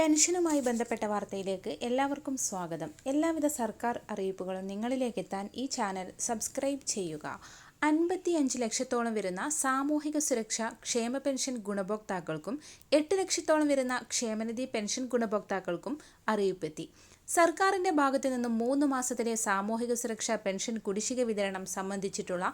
പെൻഷനുമായി ബന്ധപ്പെട്ട വാർത്തയിലേക്ക് എല്ലാവർക്കും സ്വാഗതം. എല്ലാവിധ സർക്കാർ അറിയിപ്പുകളും നിങ്ങളിലേക്ക് എത്താൻ ഈ ചാനൽ സബ്സ്ക്രൈബ് ചെയ്യുക. അൻപത്തിയഞ്ച് ലക്ഷത്തോളം വരുന്ന സാമൂഹിക സുരക്ഷ ക്ഷേമ പെൻഷൻ ഗുണഭോക്താക്കൾക്കും എട്ട് ലക്ഷത്തോളം വരുന്ന ക്ഷേമനിധി പെൻഷൻ ഗുണഭോക്താക്കൾക്കും അറിയിപ്പെത്തി. സർക്കാരിന്റെ ഭാഗത്തു നിന്നും മൂന്ന് മാസത്തിലെ സാമൂഹിക സുരക്ഷാ പെൻഷൻ കുടിശ്ശിക വിതരണം സംബന്ധിച്ചിട്ടുള്ള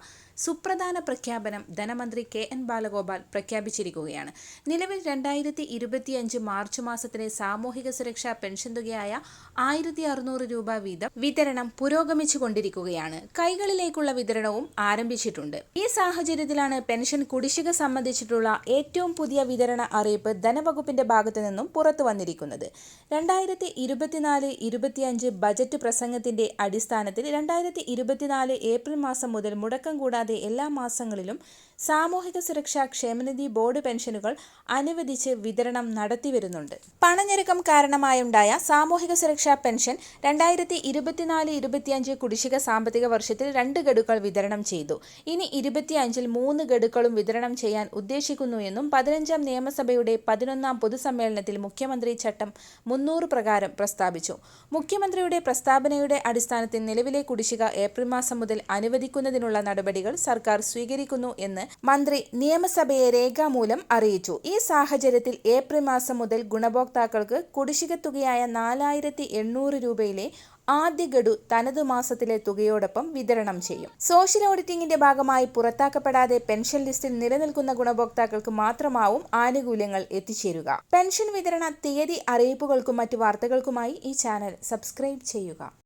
സുപ്രധാന പ്രഖ്യാപനം ധനമന്ത്രി കെ എൻ ബാലഗോപാൽ പ്രഖ്യാപിച്ചിരിക്കുകയാണ്. നിലവിൽ രണ്ടായിരത്തി ഇരുപത്തിയഞ്ച് മാർച്ച് മാസത്തിലെ സാമൂഹിക സുരക്ഷാ പെൻഷൻ തുകയായ ആയിരത്തി അറുന്നൂറ് രൂപ വീതം വിതരണം പുരോഗമിച്ചു കൊണ്ടിരിക്കുകയാണ്. കൈകളിലേക്കുള്ള വിതരണവും ആരംഭിച്ചിട്ടുണ്ട്. ഈ സാഹചര്യത്തിലാണ് പെൻഷൻ കുടിശ്ശിക സംബന്ധിച്ചിട്ടുള്ള ഏറ്റവും പുതിയ വിതരണ അറിയിപ്പ് ധനവകുപ്പിന്റെ ഭാഗത്തു നിന്നും പുറത്തു വന്നിരിക്കുന്നത്. രണ്ടായിരത്തി ഇരുപത്തിനാല് ഇരുപത്തിയഞ്ച് ബജറ്റ് പ്രസംഗത്തിന്റെ അടിസ്ഥാനത്തിൽ രണ്ടായിരത്തി ഇരുപത്തിനാല് ഏപ്രിൽ മാസം മുതൽ മുടക്കം കൂടാതെ എല്ലാ മാസങ്ങളിലും സാമൂഹിക സുരക്ഷാ ക്ഷേമനിധി ബോർഡ് പെൻഷനുകൾ അനുവദിച്ച് വിതരണം നടത്തിവരുന്നുണ്ട്. പണഞ്ഞെരുക്കം കാരണമായുണ്ടായ സാമൂഹിക സുരക്ഷാ പെൻഷൻ രണ്ടായിരത്തി ഇരുപത്തിനാല് ഇരുപത്തിയഞ്ച് കുടിശ്ശിക സാമ്പത്തിക വർഷത്തിൽ രണ്ട് ഗഡുക്കൾ വിതരണം ചെയ്തു. ഇനി ഇരുപത്തിയഞ്ചിൽ മൂന്ന് ഗഡുക്കളും വിതരണം ചെയ്യാൻ ഉദ്ദേശിക്കുന്നു എന്നും പതിനഞ്ചാം നിയമസഭയുടെ പതിനൊന്നാം പൊതുസമ്മേളനത്തിൽ മുഖ്യമന്ത്രി ചട്ടം മുന്നൂറ് പ്രകാരം പ്രസ്താവിച്ചു. മുഖ്യമന്ത്രിയുടെ പ്രസ്താവനയുടെ അടിസ്ഥാനത്തിൽ നിലവിലെ കുടിശ്ശിക ഏപ്രിൽ മാസം മുതൽ അനുവദിക്കുന്നതിനുള്ള നടപടികൾ സർക്കാർ സ്വീകരിക്കുന്നു എന്ന് മന്ത്രി നിയമസഭയെ രേഖാമൂലം അറിയിച്ചു. ഈ സാഹചര്യത്തിൽ ഏപ്രിൽ മാസം മുതൽ ഗുണഭോക്താക്കൾക്ക് കുടിശ്ശിക തുകയായ നാലായിരത്തി രൂപയിലെ ആദ്യ ഗഡു തനതു മാസത്തിലെ തുകയോടൊപ്പം വിതരണം ചെയ്യും. സോഷ്യൽ ഓഡിറ്റിംഗിന്റെ ഭാഗമായി പുറത്താക്കപ്പെടാതെ പെൻഷൻ ലിസ്റ്റിൽ നിലനിൽക്കുന്ന ഗുണഭോക്താക്കൾക്ക് മാത്രമാവും ആനുകൂല്യങ്ങൾ എത്തിച്ചേരുക. പെൻഷൻ വിതരണ തീയതി അറിയിപ്പുകൾക്കും മറ്റു വാർത്തകൾക്കുമായി ഈ ചാനൽ സബ്സ്ക്രൈബ് ചെയ്യുക.